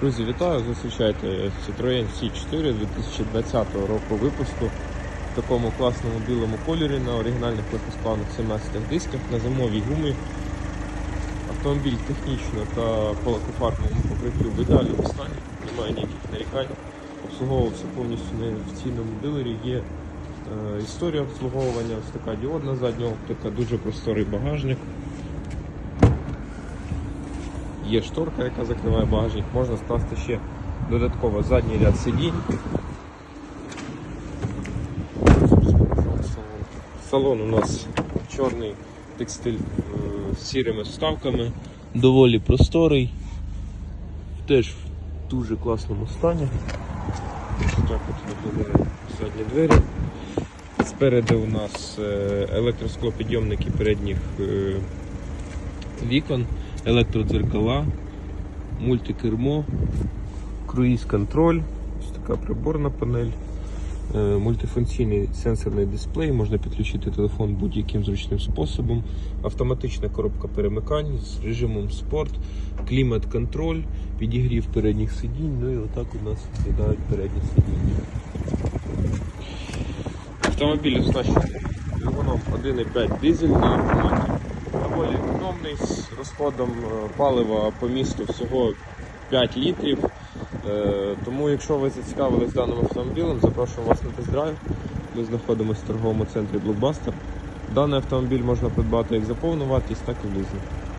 Друзі, вітаю! Зустрічайте Citroën C4 2020 року випуску в такому класному білому кольорі на оригінальних легкосплавних 17 дисках на зимовій гумі. Автомобіль технічно та по лакофарбовому покриттю в ідеальному стані, немає ніяких нарікань. Обслуговувався повністю на офіційному дилері. Є е, історія обслуговування, ось така діодна задня оптика, дуже просторий багажник. Є шторка, яка закриває багажник, можна скласти ще додатково задній ряд сидінь. Салон у нас чорний текстиль е, з сірими вставками, доволі просторий, теж в дуже класному стані. Ось так от виглядають задні двері. Спереду у нас е, електросклопідйомники передніх е, вікон, електродзеркала, мультикермо, круїз-контроль, ось така приборна панель, е, мультифункційний сенсорний дисплей, можна підключити телефон будь-яким зручним способом, автоматична коробка перемикань з режимом спорт, клімат-контроль, підігрів передніх сидінь, ну і отак у нас виглядають передні сидіння. Автомобіль оснащений двигуном 1,5 дизельний автомат. Доволі економний з розходом е, палива по місту всього 5 літрів. Е, Тому, якщо ви зацікавились даним автомобілем, запрошую вас на тест-драйв. Ми знаходимося в торговому центрі Blockbuster. Даний автомобіль можна придбати як за повну вартість, так і в лізинг.